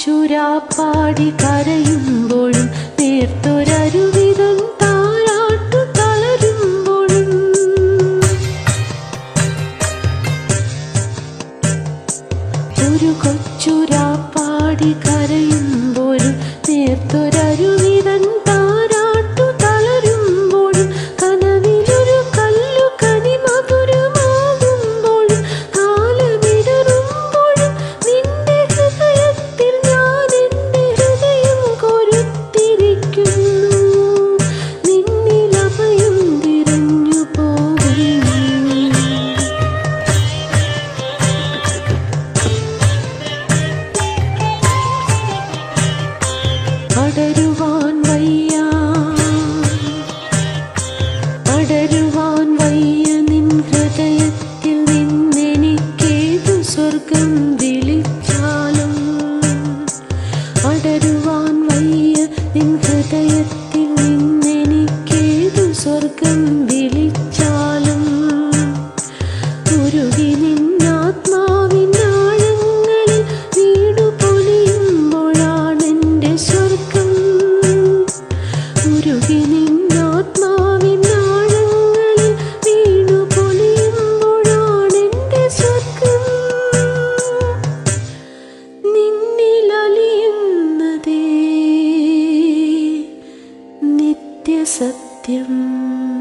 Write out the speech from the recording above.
ചുരാപ്പാടി കരയുമ്പോഴും നേർത്തൊരരുവിതം താരാട്ടു തളരുമ്പോഴും. ഒരു കൊച്ചുരാപ്പാടി കരയുമ്പോഴും നേർത്തൊരു सत्यम्।